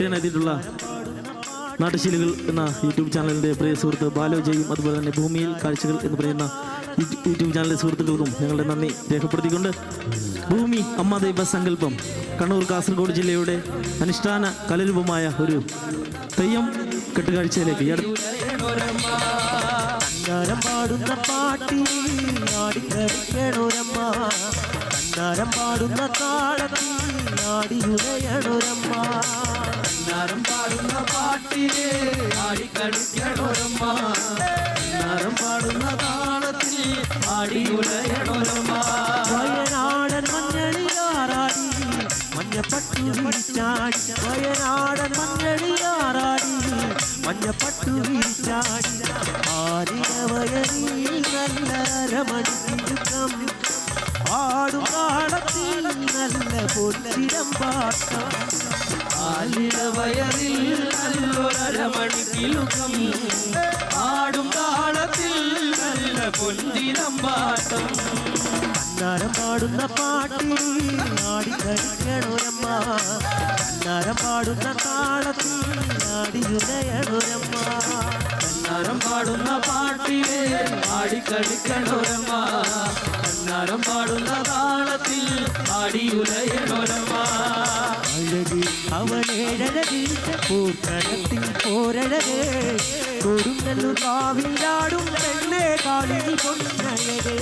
എത്തിയിട്ടുള്ള നാട്ടുശീലുകൾ എന്ന യൂട്യൂബ് ചാനലിന്റെ പ്രിയ സുഹൃത്ത് ബാലോജയും അതുപോലെ തന്നെ ഭൂമിയിൽ കാഴ്ചകൾ എന്ന് പറയുന്ന യൂട്യൂ- യൂട്യൂബ് ചാനലിലെ സുഹൃത്തുക്കൾക്കും ഞങ്ങളുടെ നന്ദി രേഖപ്പെടുത്തിക്കൊണ്ട് ഭൂമി അമ്മദൈവ സങ്കല്പം കണ്ണൂർ കാസർഗോഡ് ജില്ലയുടെ അനുഷ്ഠാന കലരൂപമായ ഒരു തെയ്യം കെട്ടുകാഴ്ചയിലേക്ക് പാടുന്ന പാടുന്ന താളത്തിൽ ആടിയുടയണൊരമ്മ കണ്ണാരം പാടുന്ന പാട്ടിലെ ആടിക്കളിക്കണോരമ്മ കണ്ണാരം പാടുന്ന താളത്തിൽ ആടിയുലയണോരമ്മ വയനാടൻ മഞ്ഞളിയാറാടി മഞ്ഞപ്പട്ടു വിരിച്ചാടി. വയനാടൻ മഞ്ഞളിയാറാടി മഞ്ഞപ്പട്ടു വിരിച്ചാടി. ആരിട വയറിൽ നല്ല രമണിക്കം ആടും കാളത്തിൽ നല്ല പൊന്നിടം പാട്ടം ആലിട വയറിൽ നല്ലൊരമണിക്കിലുകം ആടും താളത്തിൽ നല്ല പൊഞ്ചിലമ്പാട്ടം കണ്ണാരം പാടുന്ന പാട്ടിൽ ആടിക്കളിക്കണൊരമ്മ കണ്ണാരം പാടുന്ന താളത്തിൽ ആടിയുലയണൊരമ്മ കണ്ണാരം പാടുന്ന പാട്ടിലെ ആടിക്കളിക്കണോരമ്മ കണ്ണാരം പാടുന്ന താളത്തിൽ ആടിയുലയണോരമ്മ അഴക് அவளேழகு പൂക്കടത്തിൽ போரழகு കൊടുങ്ങല്ലൂർ കാവിലാടും പെണ്ണേ കാളിൽ പൊന്നഴക്